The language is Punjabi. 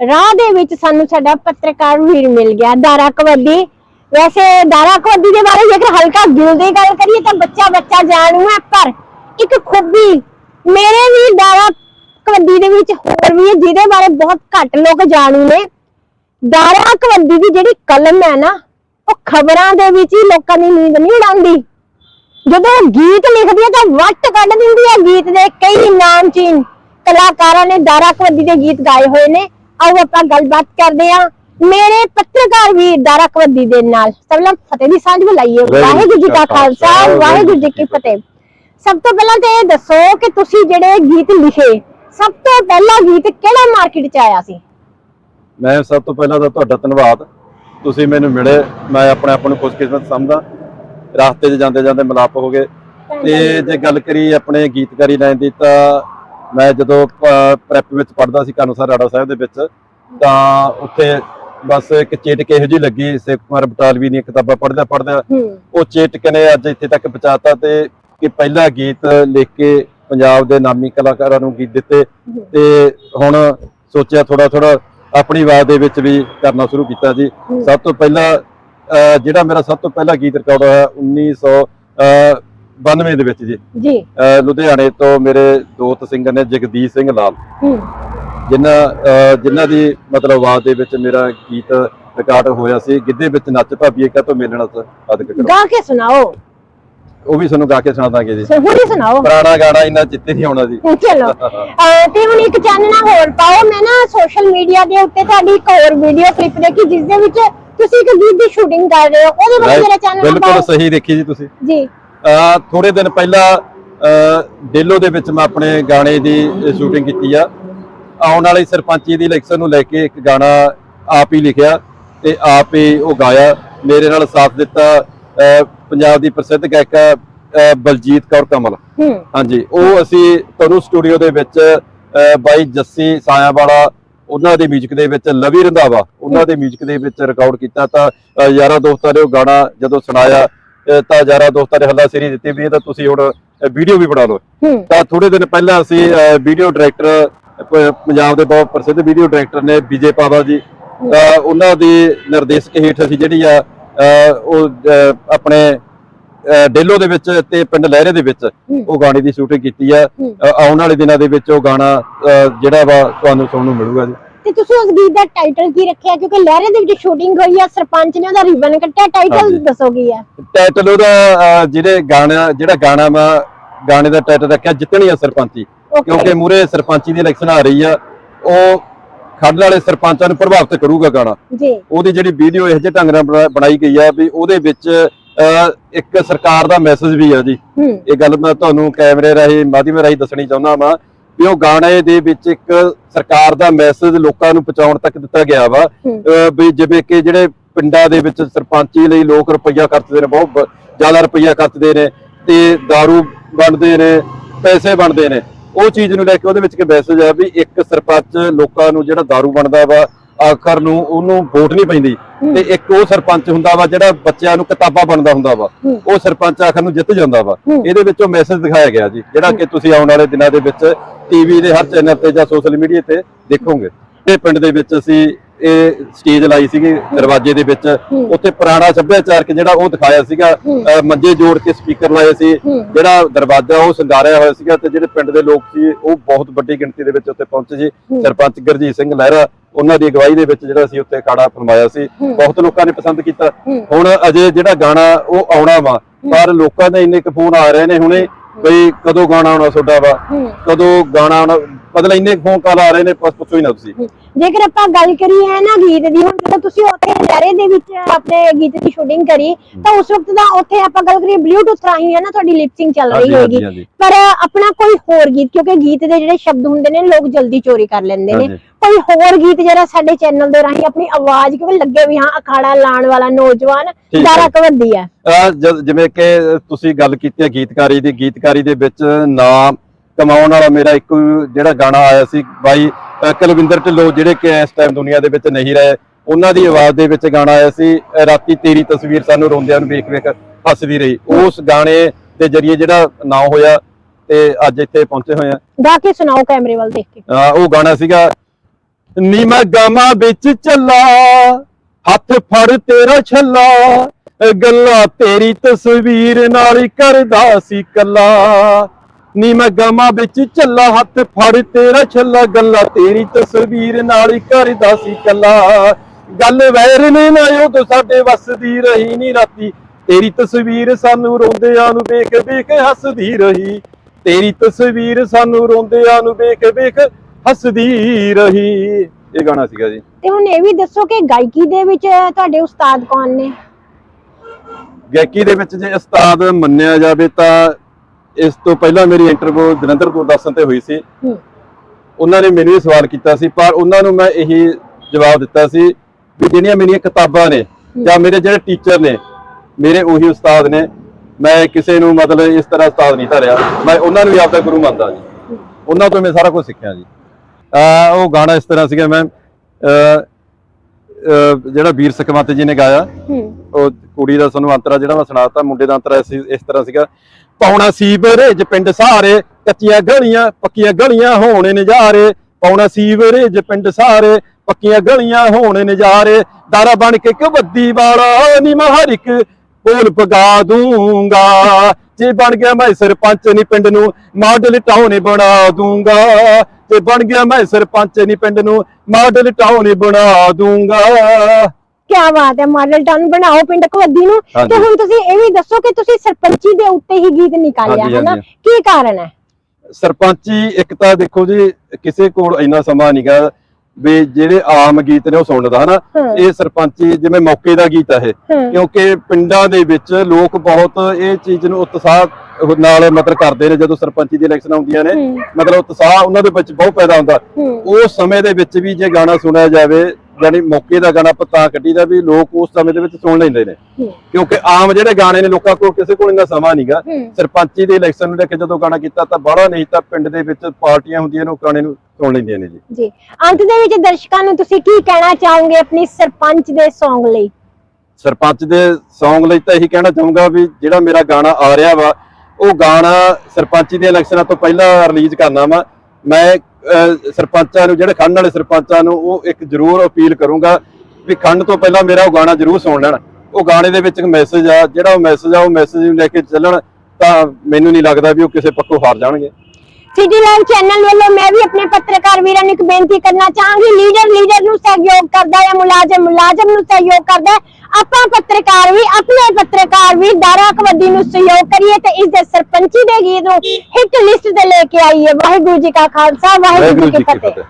ਰਾਹ ਦੇ ਵਿੱਚ ਸਾਨੂੰ ਸਾਡਾ ਪੱਤਰਕਾਰ ਵੀਰ ਮਿਲ ਗਿਆ, ਦਾਰਾ ਕਵੱਦੀ ਵੈਸੇ ਦਾਰਾ ਕਵੱਦੀ ਦੇ ਬਾਰੇ ਜੇਕਰ ਹਲਕਾ ਦਿਲ ਦੀ ਗੱਲ ਕਰੀਏ ਤਾਂ ਬੱਚਾ ਬੱਚਾ ਜਾਣੂ ਹੈ, ਪਰ ਇੱਕ ਖੂਬੀ ਮੇਰੇ ਵੀ ਦਾਰਾ ਕਵੱਦੀ ਦੇ ਵਿੱਚ ਹੋਰ ਵੀ ਹੈ, ਜਿਹਦੇ ਬਾਰੇ ਬਹੁਤ ਘੱਟ ਲੋਕ ਜਾਣੂ ਨੇ। ਦਾਰਾ ਕਵੱਦੀ ਦੀ ਜਿਹੜੀ ਕਲਮ ਹੈ ਨਾ, ਉਹ ਖਬਰਾਂ ਦੇ ਵਿੱਚ ਹੀ ਲੋਕਾਂ ਦੀ ਨੀਂਦ ਨਹੀਂ ਉਡਾਉਂਦੀ। ਜਦੋਂ ਉਹ ਗੀਤ ਲਿਖਦੀ ਹੈ ਤਾਂ ਵੱਟ ਕੱਢ ਦਿੰਦੀ ਹੈ। ਗੀਤ ਦੇ ਕਈ ਨਾਮਚੀਨ ਕਲਾਕਾਰਾਂ ਨੇ ਦਾਰਾ ਕਬੱਡੀ ਦੇ ਗੀਤ ਗਾਏ ਹੋਏ ਨੇ। ਆਓ ਆਪਾਂ ਗੱਲਬਾਤ ਕਰਦੇ ਹਾਂ। ਮੇਰੇ ਪੱਤਰਕਾਰ ਵੀ ਦਾਰਾ ਕਵੱਦੀ ਦੇ ਨਾਲ। ਸਭ ਪਹਿਲਾਂ ਫਤਿਹ ਦੀ ਸਾਂਝ ਬੁਲਾਈਏ। ਵਾਹਿਗੁਰੂ ਜੀ ਕਾ ਖਾਲਸਾ ਵਾਹਿਗੁਰੂ ਜੀ ਕੀ ਫਤਿਹ। ਸਭ ਤੋਂ ਪਹਿਲਾਂ ਤੇ ਇਹ ਦੱਸੋ ਕਿ ਤੁਸੀਂ ਜਿਹੜੇ ਗੀਤ ਲਿਖੇ ਸਭ ਤੋਂ ਪਹਿਲਾ ਗੀਤ ਕਿਹੜਾ ਮਾਰਕੀਟ 'ਚ ਆਇਆ ਸੀ? ਮੈਂ ਸਭ ਤੋਂ ਪਹਿਲਾਂ ਤਾਂ ਤੁਹਾਡਾ ਧੰਨਵਾਦ। ਤੁਸੀਂ ਮੈਨੂੰ ਮਿਲੇ ਮੈਂ ਆਪਣੇ ਆਪ ਨੂੰ ਖੁਸ਼ਕਿਸਮਤ ਸਮਝਦਾ। ਰਾਸਤੇ 'ਚ ਜਾਂਦੇ ਜਾਂਦੇ ਮਿਲਾਪ ਹੋ ਗਏ। ਤੇ ਜੇ ਗੱਲ ਕਰੀ ਆਪਣੇ ਗੀਤਕਾਰੀ ਲਾਈਨ ਦੀ ਤਾਂ ਮੈਂ ਜਦੋਂ ਪ੍ਰੈਪ ਵਿੱਚ ਪੜ੍ਹਦਾ ਸੀ ਕਾਨੂੰਸਰ ਰਾੜਾ ਸਾਹਿਬ ਦੇ ਵਿੱਚ ਤਾਂ ਉੱਥੇ ਬਸ ਇੱਕ ਚੇਟਕ ਇਹੋ ਜਿਹੀ ਲੱਗੀ ਸੇਖ ਕੁਮਾਰ ਬਟਾਲਵੀ ਦੀਆਂ ਕਿਤਾਬਾਂ ਪੜ੍ਹਦਾ ਹੂੰ। ਉਹ ਚੇਟਕ ਨੇ ਅੱਜ ਇੱਥੇ ਤੱਕ ਪਹੁੰਚਾਤਾ ਤੇ ਕਿ ਪਹਿਲਾ ਗੀਤ ਲਿਖ ਕੇ ਪੰਜਾਬ ਦੇ ਨਾਮੀ ਕਲਾਕਾਰਾਂ ਨੂੰ ਗੀਤ ਦਿੱਤੇ ਤੇ ਹੁਣ ਸੋਚਿਆ ਥੋੜਾ ਥੋੜਾ ਆਪਣੀ ਆਵਾਜ਼ ਦੇ ਵਿੱਚ ਵੀ ਕਰਨਾ ਸ਼ੁਰੂ ਕੀਤਾ ਜੀ। ਸਭ ਤੋਂ ਪਹਿਲਾਂ ਜਿਹੜਾ ਮੇਰਾ ਸਭ ਤੋਂ ਪਹਿਲਾ ਗੀਤ ਰਿਕਾਰਡ ਹੋਇਆ 1992 ਦੇ ਵਿੱਚ ਜੀ। ਜੀ। ਲੁਧਿਆਣੇ ਤੋਂ ਮੇਰੇ ਦੋਸਤ ਸਿੰਗਰ ਨੇ ਜਗਦੀਸ਼ ਸਿੰਘ ਲਾਲ। ਜਿਨ੍ਹਾਂ ਜਿਨ੍ਹਾਂ ਦੀ ਮਤਲਬ ਆਵਾਜ਼ ਦੇ ਵਿੱਚ ਮੇਰਾ ਗੀਤ ਰਿਕਾਰਡ ਹੋਇਆ ਸੀ ਗਿੱਧੇ ਵਿੱਚ ਨੱਚ ਭਾਬੀਏ ਕਾ ਤੋਂ ਮਿਲਣਾ ਅਦਕ ਕਰੋ। ਗਾ ਕੇ ਸੁਣਾਓ। ਉਹ ਵੀ ਤੁਹਾਨੂੰ ਗਾ ਕੇ ਸੁਣਾ ਦਾਂਗੇ ਜੀ। ਹੁਣੇ ਸੁਣਾਓ। ਪੁਰਾਣਾ ਗਾਣਾ ਇੰਨਾ ਚਿੱਤੇ ਨਹੀਂ ਆਉਣਾ ਜੀ। ਚਲੋ। ਤੇ ਹੁਣ ਇੱਕ ਚਾਨਣਾ ਹੋਰ ਪਾਓ। ਮੈਂ ਨਾ ਸੋਸ਼ਲ ਮੀਡੀਆ ਦੇ ਉੱਤੇ ਤੁਹਾਡੀ ਇੱਕ ਹੋਰ ਵੀਡੀਓ ਕਲਿੱਪ ਦੇਖੀ ਜਿਸ ਦੇ ਵਿੱਚ ਤੁਸੀਂ ਇੱਕ ਗੀਤ ਦੀ ਸ਼ੂਟਿੰਗ ਕਰ ਰਹੇ ਹੋ। ਉਹਦੇ ਬਾਰੇ ਮੇਰਾ ਚਾਨਣਾ ਬਿਲਕੁਲ ਪਾਓ। ਸਹੀ ਦੇਖੀ ਜੀ ਤੁਸੀਂ। ਜੀ। ਥੋੜੇ ਦਿਨ ਪਹਿਲਾਂ ਅਹ ਡੇਲੋ ਦੇ ਵਿੱਚ ਮੈਂ ਆਪਣੇ ਗਾਣੇ ਦੀ ਸ਼ੂਟਿੰਗ ਕੀਤੀ ਆ ਆਉਣ ਵਾਲੀ ਸਰਪੰਚੀ ਦੀ ਇਲੈਕਸ਼ਨ ਨੂੰ ਲੈ ਕੇ ਇੱਕ ਗਾਣਾ ਆਪ ਹੀ ਲਿਖਿਆ ਤੇ ਆਪ ਹੀ ਉਹ ਗਾਇਆ ਮੇਰੇ ਨਾਲ ਸਾਥ ਦਿੱਤਾ ਅਹ ਪੰਜਾਬ ਦੀ ਪ੍ਰਸਿੱਧ ਗਾਇਕਾ ਅਹ ਬਲਜੀਤ ਕੌਰ ਕਮਲ ਹੂੰ ਹਾਂਜੀ ਉਹ ਅਸੀਂ ਤਰੂ ਸਟੂਡੀਓ ਦੇ ਵਿੱਚ ਅਹ ਬਾਈ ਜੱਸੀ ਸਾਇਆਂਵਾਲਾ ਉਹਨਾਂ ਦੇ 뮤직 ਦੇ ਵਿੱਚ ਲਵੀ ਰੰਧਾਵਾ ਉਹਨਾਂ ਦੇ 뮤직 ਦੇ ਵਿੱਚ ਰਿਕਾਰਡ ਕੀਤਾ ਤਾਂ ਅਹ ਯਾਰਾਂ ਦੋਸਤਾਂ ਨੇ ਉਹ ਗਾਣਾ ਜਦੋਂ ਸੁਣਾਇਆ ਅਹ ਤਾਂ ਯਾਰਾਂ ਦੋਸਤਾਂ ਨੇ ਹੱਲਾ ਸੇਰੀ ਦਿੱਤੀ ਵੀ ਇਹ ਤਾਂ ਤੁਸੀਂ ਹੁਣ ਵੀਡੀਓ ਵੀ ਬਣਾ ਲਓ। ਤਾਂ ਥੋੜੇ ਦਿਨ ਪਹਿਲਾਂ ਅਸੀਂ ਵੀਡੀਓ ਡਾਇਰੈਕਟਰ ਪੰਜਾਬ ਦੇ ਬਹੁਤ ਪ੍ਰਸਿੱਧ ਵੀਡੀਓ ਡਾਇਰੈਕਟਰ ਨੇ ਵਿਜੇ ਪਾਵਾ ਜੀ। ਤਾਂ ਉਹਨਾਂ ਦੀ ਨਿਰਦੇਸ਼ਕ ਹੇਠ ਅਸੀਂ ਜਿਹੜੀ ਆ ਉਹ ਆਪਣੇ ਡੇਲੋ ਦੇ ਵਿੱਚ ਤੇ ਪਿੰਡ ਲਹਿਰੇ ਦੇ ਵਿੱਚ ਉਹ ਗਾਣੇ ਦੀ ਸ਼ੂਟਿੰਗ ਕੀਤੀ ਆ। ਆਉਣ ਵਾਲੇ ਦਿਨਾਂ ਦੇ ਵਿੱਚ ਉਹ ਗਾਣਾ ਜਿਹੜਾ ਵਾ ਤੁਹਾਨੂੰ ਸੁਣਨ ਨੂੰ ਮਿਲੂਗਾ ਜੀ। ਤੇ ਤੁਸੀਂ ਉਸ ਗੀਤ ਦਾ ਟਾਈਟਲ ਕੀ ਰੱਖਿਆ? ਕਿਉਂਕਿ ਲਹਿਰੇ ਦੇ ਵਿੱਚ ਸ਼ੂਟਿੰਗ ਹੋਈ ਆ ਸਰਪੰਚ ਨੇ ਉਹਦਾ ਰਿਬਨ ਕੱਟਿਆ ਟਾਈਟਲ ਹਾਂਜੀ। ਦੱਸੋ ਕੀ ਆ। ਟਾਈਟਲ ਉਹਦਾ ਅਹ ਜਿਹੜੇ ਗਾਣਾ ਜਿਹੜਾ ਗਾਣਾ ਵਾ ਗਾਣੇ ਦਾ ਟਾਈਟਲ ਰੱਖਿਆ ਜਿੱਤਣੀ ਆ ਸਰਪੰਚੀ. ਕਿਉਂਕਿ ਮੂਰੇ ਸਰਪੰਚੀ ਦੀ ਇਲੈਕਸ਼ਨ ਆ ਰਹੀ ਆ ਉਹ ਖੜਨ ਵਾਲੇ ਸਰਪੰਚਾਂ ਨੂੰ ਪ੍ਰਭਾਵਿਤ ਕਰੂਗਾ ਗਾਣਾ। ਜੀ। ਉਹਦੀ ਜਿਹੜੀ ਵੀਡੀਓ ਇਹੋ ਜਿਹੇ ਢੰਗ ਨਾਲ ਬਣਾ- ਬਣਾਈ ਗਈ ਆ ਵੀ ਉਹਦੇ ਵਿੱਚ ਅਹ, ਇੱਕ ਸਰਕਾਰ ਦਾ ਮੈਸੇਜ ਵੀ ਆ ਜੀ। ਹੂੰ। ਇਹ ਗੱਲ ਮੈਂ ਤੁਹਾਨੂੰ ਕੈਮਰੇ ਰਾਹੀਂ ਮਾਧਿਅਮ ਰਾਹੀਂ ਦੱਸਣੀ ਚਾਹੁੰਦਾ ਵਾਂ ਵੀ ਉਹ ਗਾਣੇ ਦੇ ਵਿੱਚ ਇੱਕ ਸਰਕਾਰ ਦਾ ਮੈਸੇਜ ਲੋਕਾਂ ਨੂੰ ਪਹੁੰਚਾਉਣ ਤੱਕ ਦਿੱਤਾ ਗਿਆ ਵਾ ਹੂੰ। ਅਹ, ਵੀ ਜਿਵੇਂ ਕਿ ਜਿਹੜੇ ਪਿੰਡਾਂ ਦੇ ਵਿੱਚ ਸਰਪੰਚੀ ਲਈ ਲੋਕ ਰੁਪਈਆ ਖਰਚਦੇ ਨੇ ਬਹੁਤ ਬ- ਜ਼ਿਆਦਾ ਰੁਪਈਆ ਖਰਚਦੇ ਨੇ ਤੇ दारू ਵੰਡਦੇ ਨੇ ਪੈਸੇ ਵੰਡਦੇ ਨੇ ਉਹ ਚੀਜ਼ ਨੂੰ ਲੈ ਕੇ ਉਹਦੇ ਵਿੱਚ ਇੱਕ ਮੈਸੇਜ ਆ ਵੀ ਇੱਕ ਸਰਪੰਚ ਲੋਕਾਂ ਨੂੰ ਜਿਹੜਾ दारू ਵੰਡਦਾ ਵਾ ਆਖਰ ਨੂੰ ਉਹਨੂੰ ਵੋਟ ਨਹੀਂ ਪੈਂਦੀ। ਤੇ ਇੱਕ ਉਹ ਸਰਪੰਚ ਹੁੰਦਾ ਵਾ ਜਿਹੜਾ ਬੱਚਿਆਂ ਨੂੰ ਕਿਤਾਬਾਂ ਬਣਦਾ ਹੁੰਦਾ ਵਾ। ਉਹ ਸਰਪੰਚ ਆਖਰ ਨੂੰ ਜਿੱਤ ਜਾਂਦਾ ਵਾ। ਇਹਦੇ ਵਿੱਚੋਂ ਮੈਸੇਜ ਦਿਖਾਇਆ ਗਿਆ ਜੀ ਜਿਹੜਾ ਕਿ ਤੁਸੀਂ ਆਉਣ ਵਾਲੇ ਦਿਨਾਂ ਦੇ ਵਿੱਚ ਟੀਵੀ ਦੇ ਹਰ ਚੈਨਲ ਤੇ ਜਾਂ ਸੋਸ਼ਲ ਮੀਡੀਆ ਤੇ ਦੇਖੋਗੇ। ਇਹ ਪਿੰਡ ਦੇ ਵਿੱਚ ਅਸੀਂ ਇਹ ਸਟੇਜ ਲਾਈ ਸੀਗੀ ਦਰਵਾਜ਼ੇ ਦੇ ਵਿੱਚ। ਉੱਥੇ ਪੁਰਾਣਾ ਸੱਭਿਆਚਾਰਕ ਜਿਹੜਾ ਉਹ ਦਿਖਾਇਆ ਸੀਗਾ ਮੰਜੇ ਜੋੜ ਕੇ ਸਪੀਕਰ ਲਾਏ ਸੀ। ਜਿਹੜਾ ਦਰਵਾਜ਼ਾ ਉਹ ਸੰਗਾਰਿਆ ਹੋਇਆ ਸੀਗਾ ਤੇ ਜਿਹੜੇ ਪਿੰਡ ਦੇ ਲੋਕ ਸੀ ਉਹ ਬਹੁਤ ਵੱਡੀ ਗਿਣਤੀ ਦੇ ਵਿੱਚ ਉੱਥੇ ਪਹੁੰਚੇ ਸੀ। ਸਰਪੰਚ ਗੁਰਜੀਤ ਸਿੰਘ ਲਹਿਰਾ ਉਹਨਾਂ ਦੀ ਅਗਵਾਈ ਦੇ ਵਿੱਚ ਜਿਹੜਾ ਅਸੀਂ ਉੱਥੇ ਅਖਾੜਾ ਫਰਮਾਇਆ ਸੀ ਬਹੁਤ ਲੋਕਾਂ ਨੇ ਪਸੰਦ ਕੀਤਾ। ਹੁਣ ਅਜੇ ਜਿਹੜਾ ਗਾਣਾ ਉਹ ਆਉਣਾ ਵਾ ਪਰ ਲੋਕਾਂ ਦੇ ਇੰਨੇ ਕੁ ਫੋਨ ਆ ਰਹੇ ਨੇ ਹੁਣੇ ਬਈ ਕਦੋਂ ਗਾਣਾ ਆਉਣਾ ਤੁਹਾਡਾ ਵਾ? ਕਦੋਂ ਗਾਣਾ ਆਉਣਾ? ਮਤਲਬ ਇੰਨੇ ਫੋਨ ਕਾਲ ਆ ਰਹੇ ਨੇ ਬਸ ਪੁੱਛੋ ਹੀ ਨਾ ਤੁਸੀਂ ਜੇਕਰ ਆਪਾਂ ਗੱਲ ਕਰੀਏ ਹੈ ਨਾ ਗੀਤ ਦੀ ਹੁਣ ਜਦੋਂ ਤੁਸੀਂ ਉੱਥੇ ਲਹਿਰੇ ਦੇ ਵਿੱਚ ਆਪਣੇ ਗੀਤ ਦੀ ਸ਼ੂਟਿੰਗ ਕਰੀ ਤਾਂ ਉਸ ਵਕਤ ਦਾ ਉੱਥੇ ਆਪਾਂ ਗੱਲ ਕਰੀਏ ਬਲੂਟੁੱਥ ਰਾਹੀਂ ਹੈ ਨਾ ਤੁਹਾਡੀ ਲਿਪਸਿੰਗ ਚੱਲ ਰਹੀ ਹਾਂਜੀ, ਹਾਂਜੀ, ਹੋਏਗੀ ਹਾਂਜੀ। ਪਰ ਆਪਣਾ ਕੋਈ ਹੋਰ ਗੀਤ ਕਿਉਂਕਿ ਗੀਤ ਦੇ ਜਿਹੜੇ ਸ਼ਬਦ ਹੁੰਦੇ ਨੇ ਲੋਕ ਜਲਦੀ ਚੋਰੀ ਕਰ ਲੈਂਦੇ ਨੇ ਹਾਂਜੀ। ਕੋਈ ਹੋਰ ਗੀਤ ਜਿਹੜਾ ਸਾਡੇ ਚੈਨਲ ਦੇ ਰਾਹੀਂ ਆਪਣੀ ਆਵਾਜ਼ ਕਿਵੇਂ ਲੱਗੇ ਵੀ ਹਾਂ ਅਖਾੜਾ ਲਾਣ ਵਾਲਾ ਨੌਜਵਾਨ ਹੈ। ਦਾਰਾ ਕਵੱਦੀ ਹੈ ਅਹ ਜਦ- ਜਿਵੇਂ ਕਿ ਤੁਸੀਂ ਗੱਲ ਕੀਤੀ ਹੈ ਗੀਤਕਾਰੀ ਦੀ ਗੀਤਕਾਰੀ ਦੇ ਵਿੱਚ ਨਾਮ ਕਮਾਉਣ ਵਾਲਾ ਮੇਰਾ ਇੱਕ ਜਿਹੜਾ ਗਾਣਾ ਆਇਆ ਸੀ ਬਾਈ ਕੁਲਵਿੰਦਰ ਢਿੱਲੋਂ ਜਿਹੜੇ ਕਿ ਇਸ ਟਾਈਮ ਦੁਨੀਆ ਦੇ ਵਿੱਚ ਨਹੀਂ ਰਹੇ ਉਹਨਾਂ ਦੀ ਆਵਾਜ਼ ਦੇ ਵਿੱਚ ਗਾਣਾ ਆਇਆ ਸੀ ਰਾਤੀ ਤੇਰੀ ਤਸਵੀਰ ਸਾਨੂੰ ਰੋਂਦਿਆਂ ਨੂੰ ਵੇਖ ਵੇਖ ਹੱਸਦੀ ਰਹੀ। ਉਸ ਗਾਣੇ ਦੇ ਜਰੀਏ ਜਿਹੜਾ ਨਾਂ ਹੋਇਆ ਤੇ ਅੱਜ ਇੱਥੇ ਪਹੁੰਚੇ ਹੋਏ ਆ। ਗਾ ਕੇ ਸੁਣਾਓ ਕੈਮਰੇ ਵੱਲ ਦੇਖ ਕੇ। ਅਹ ਉਹ ਗਾਣਾ ਸੀਗਾ ਨੀ ਮੈਂ ਗਾਵਾਂ ਵਿੱਚ ਚੱਲਾ ਹੱਥ ਫੜ ਤੇਰਾ ਛੱਲਾ ਗੱਲਾਂ ਤੇਰੀ ਤਸਵੀਰ ਨਾਲ ਹੀ ਕਰਦਾ ਸੀ ਕੱਲਾ। ਨੀ ਮੈਂ ਗਾਵਾਂ ਵਿੱਚ ਚੱਲਾ ਹੱਥ ਫੜ ਤੇਰਾ ਛੱਲਾ ਗੱਲਾਂ ਤੇਰੀ ਤਸਵੀਰ ਨਾਲ ਹੀ ਕਰਦਾ ਸੀ ਕੱਲਾ। ਗੱਲ ਵੈਰ ਨੇ ਨਾ ਉਦੋਂ ਸਾਡੇ ਵੱਸਦੀ ਰਹੀ ਨੀ ਰਾਤੀ। ਤੇਰੀ ਤਸਵੀਰ ਸਾਨੂੰ ਰੋਂਦਿਆਂ ਨੂੰ ਵੇਖ ਵੇਖ ਹੱਸਦੀ ਰਹੀ। ਤੇਰੀ ਤਸਵੀਰ ਸਾਨੂੰ ਰੋਂਦਿਆਂ ਨੂੰ ਵੇਖ ਵੇਖ ਹੱਸਦੀ ਰਹੀ। ਇਹ ਗਾਣਾ ਸੀਗਾ ਜੀ। ਤੇ ਹੁਣ ਇਹ ਵੀ ਦੱਸੋ ਕਿ ਗਾਇਕੀ ਦੇ ਵਿੱਚ ਤੁਹਾਡੇ ਉਸਤਾਦ ਕੌਣ ਨੇ? ਗਾਇਕੀ ਦੇ ਵਿੱਚ ਜੇ ਉਸਤਾਦ ਮੰਨਿਆ ਜਾਵੇ ਤਾਂ ਇਸ ਤੋਂ ਪਹਿਲਾਂ ਮੇਰੀ ਇੰਟਰਵਿਊ ਜਲੰਧਰ ਦੂਰਦਰਸ਼ਨ ਤੇ ਹੋਈ ਸੀ। ਉਹਨਾਂ ਨੇ ਮੈਨੂੰ ਇਹ ਸਵਾਲ ਕੀਤਾ ਸੀ ਪਰ ਉਹਨਾਂ ਨੂੰ ਮੈਂ ਇਹੀ ਜਵਾਬ ਦਿੱਤਾ ਸੀ ਵੀ ਜਿਹੜੀਆਂ ਮੇਰੀਆਂ ਕਿਤਾਬਾਂ ਨੇ ਜਾਂ ਮੇਰੇ ਜਿਹੜੇ ਟੀਚਰ ਨੇ ਮੇਰੇ ਉਹੀ ਉਸਤਾਦ ਨੇ। ਮੈਂ ਕਿਸੇ ਨੂੰ ਮਤਲਬ ਇਸ ਤਰ੍ਹਾਂ ਉਸਤਾਦ ਨਹੀਂ ਧਰਿਆ। ਮੈਂ ਉਹਨਾਂ ਨੂੰ ਵੀ ਆਪਦਾ ਗੁਰੂ ਮੰਨਦਾ ਜੀ। ਉਹਨਾਂ ਤੋਂ ਮੈਂ ਸਾਰਾ ਕੁਝ ਸਿੱਖਿਆ ਜੀ। ਅਹ ਉਹ ਗਾਣਾ ਇਸ ਤਰ੍ਹਾਂ ਸੀਗਾ ਮੈਂ ਜਿਹੜਾ ਵੀਰ ਸੁਖਮਤ ਜੀ ਨੇ ਗਾਇਆ ਉਹ ਕੁੜੀ ਦਾ ਸਾਨੂੰ ਅੰਤਰਾ ਜਿਹੜਾ ਮੈਂ ਸੁਣਾਤਾ ਮੁੰਡੇ ਦਾ ਅੰਤਰਾ ਇਸ ਤਰ੍ਹਾਂ ਸੀਗਾ। ਪੌਣਾ ਸੀਵਰੇਜ ਪਿੰਡ ਸਾਰੇ, ਕੱਚੀਆਂ ਗਲੀਆਂ, ਪੱਕੀਆਂ ਗਲੀਆਂ ਹੋਣ ਨਜ਼ਾਰੇ। ਪਾਉਣਾ ਸੀਵਰੇਜ ਪਿੰਡ ਸਾਰੇ, ਪੱਕੀਆਂ ਗਲੀਆਂ ਹੋਣ ਨਜ਼ਾਰੇ। ਦਾਰਾ ਬਣ ਕੇ ਕਬੱਦੀ ਵਾਲਾ ਨੀ ਮੈਂ ਹਰ ਇੱਕ ਕੋਲ ਪਗਾ ਦੂੰਗਾ। ਜੇ ਬਣ ਗਿਆ ਮੈਂ ਸਰਪੰਚ ਨੀ ਪਿੰਡ ਨੂੰ, ਮਾਡਲ ਟਾਊਨ ਬਣਾ ਦੂੰਗਾ। ਜੇ ਬਣ ਗਿਆ ਮੈਂ ਸਰਪੰਚ ਨੀ ਪਿੰਡ ਨੂੰ, ਮਾਡਲ ਟਾਊਨ ਬਣਾ ਦੂੰਗਾ। ਕਿਆ ਬਾਤ ਹੈ ਮਾਡਲ ਟਾਊਨ ਬਣਾਓ ਪਿੰਡ ਕਵੱਦੀ ਨੂੰ ਹਾਂਜੀ। ਤੇ ਹੁਣ ਤੁਸੀਂ ਇਹ ਵੀ ਦੱਸੋ ਕਿ ਤੁਸੀਂ ਸਰਪੰਚੀ ਦੇ ਉੱਤੇ ਹੀ ਗੀਤ ਨਿਕਾਲਿਆ ਹਾਂਜੀ, ਹੈ ਨਾ ਹਾਂਜੀ। ਕੀ ਕਾਰਨ ਹੈ ਸਰਪੰਚੀ ਇੱਕ ਤਾਂ ਦੇਖੋ ਜੀ ਕਿਸੇ ਕੋਲ ਇੰਨਾ ਸਮਾਂ ਨਹੀਂਗਾ ਵੀ ਜਿਹੜੇ ਆਮ ਗੀਤ ਨੇ ਉਹ ਸੁਣਦਾ ਹਨਾ ਹਾਂ। ਇਹ ਸਰਪੰਚੀ ਜਿਵੇਂ ਮੌਕੇ ਦਾ ਗੀਤ ਹੈ ਇਹ ਹਾਂ। ਕਿਉਂਕਿ ਪਿੰਡਾਂ ਦੇ ਵਿੱਚ ਲੋਕ ਬਹੁਤ ਇਹ ਚੀਜ਼ ਨੂੰ ਉਤਸ਼ਾਹ ਨਾਲ ਮਤਲਬ ਕਰਦੇ ਨੇ ਜਦੋਂ ਸਰਪੰਚੀ ਦੀ ਇਲੈਕਸ਼ਨ ਆਉਂਦੀਆਂ ਨੇ ਹੂੰ। ਮਤਲਬ ਉਤਸ਼ਾਹ ਉਹਨਾਂ ਦੇ ਵਿੱਚ ਬਹੁਤ ਪੈਦਾ ਹੁੰਦਾ ਹੂੰ। ਉਸ ਸਮੇਂ ਦੇ ਵਿੱਚ ਵੀ ਜੇ ਗਾਣਾ ਸੁਣਿਆ ਜਾਵੇ ਯਾਨੀ ਮੌਕੇ ਦਾ ਗਾਣਾ ਆਪਾਂ ਤਾਂ ਕੱਢੀਦਾ ਵੀ ਲੋਕ ਉਸ ਸਮੇਂ ਦੇ ਵਿੱਚ ਸੁਣ ਲੈਂਦੇ ਨੇ। ਕਿਉਂਕਿ ਆਮ ਜਿਹੜੇ ਗਾਣੇ ਨੇ ਲੋਕਾਂ ਕੋਲ ਕਿਸੇ ਕੋਲ ਇੰਨਾ ਸਮਾਂ ਨਹੀਂਗਾ। ਸਰਪੰਚੀ ਦੇ ਇਲੈਕਸ਼ਨ ਨੂੰ ਲੈ ਕੇ ਜਦੋਂ ਗਾਣਾ ਕੀਤਾ ਤਾਂ ਬੜਾ ਨਹੀਂ ਤਾਂ ਪਿੰਡ ਦੇ ਵਿੱਚ ਪਾਰਟੀਆਂ ਹੁੰਦੀਆਂ ਨੇ ਉਹ ਗਾਣੇ ਨੂੰ ਸੁਣ ਲੈਂਦੀਆਂ ਨੇ ਜੀ। ਜੀ। ਅੰਤ ਦੇ ਵਿੱਚ ਦਰਸ਼ਕਾਂ ਨੂੰ ਤੁਸੀਂ ਕੀ ਕਹਿਣਾ ਚਾਹੋਗੇ ਆਪਣੀ ਸਰਪੰਚ ਦੇ Song ਲਈ? ਸਰਪੰਚ ਦੇ Song ਲਈ ਤਾਂ ਇਹੀ ਕਹਿਣਾ ਚਾਹੂੰਗਾ ਵੀ ਜਿਹੜਾ ਮੇਰਾ ਗਾਣਾ ਆ ਰਿਹਾ ਵਾ ਉਹ ਗਾਣਾ ਸਰਪੰਚੀ ਦੇ ਇਲੈਕਸ਼ਨਾਂ ਤੋਂ ਪਹਿਲਾਂ ਰਿਲੀਜ਼ ਕਰਨਾ ਵਾ। ਮੈਂ ਅਹ, ਸਰਪੰਚਾਂ ਨੂੰ ਜਿਹੜੇ ਖੰਡ ਵਾਲੇ ਸਰਪੰਚਾਂ ਨੂੰ ਉਹ ਇੱਕ ਜ਼ਰੂਰ ਅਪੀਲ ਕਰੂੰਗਾ ਵੀ ਖੰਡ ਤੋਂ ਪਹਿਲਾਂ ਮੇਰਾ ਉਹ ਗਾਣਾ ਜ਼ਰੂਰ ਸੁਣ ਲੈਣ। ਉਹ ਗਾਣੇ ਦੇ ਵਿੱਚ ਇੱਕ ਮੈਸੇਜ ਆ ਜਿਹੜਾ ਉਹ ਮੈਸੇਜ ਆ ਉਹ ਮੈਸੇਜ ਨੂੰ ਲੈ ਕੇ ਚੱਲਣ ਤਾਂ ਮੈਨੂੰ ਨਹੀਂ ਲੱਗਦਾ ਵੀ ਉਹ ਕਿਸੇ ਪੱਖੋਂ ਹਾਰ ਜਾਣਗੇ। ਸਿਟੀ ਲਾਈਵ ਚੈਨਲ ਵੱਲੋਂ ਮੈਂ ਵੀ ਆਪਣੇ ਪੱਤਰਕਾਰ ਵੀਰਾਂ ਨੂੰ ਇੱਕ ਬੇਨਤੀ ਕਰਨਾ ਚਾਹਾਂਗੀ ਲੀਡਰ ਲੀਡਰ ਨੂੰ ਸਹਿਯੋਗ ਕਰਦਾ ਹੈ ਮੁਲਾਜ਼ਮ ਮੁਲਾਜ਼ਮ ਨੂੰ ਸਹਿਯੋਗ ਕਰਦਾ ਆਪਾਂ ਪੱਤਰਕਾਰ ਵੀ ਆਪਣੇ ਪੱਤਰਕਾਰ ਵੀ ਦਾਰਾ ਕਬੱਡੀ ਨੂੰ ਸਹਿਯੋਗ ਕਰੀਏ ਤੇ ਇਸ ਦੇ ਸਰਪੰਚੀ ਦੇ ਗੀਤ ਨੂੰ ਹਿੱਟ ਲਿਸਟ ਤੇ ਲੈ ਕੇ ਆਈਏ। ਵਾਹਿਗੁਰੂ ਜੀ ਕਾ ਖਾਲਸਾ ਵਾਹਿਗੁਰੂ ਜੀ ਕੀ ਫਤਿਹ।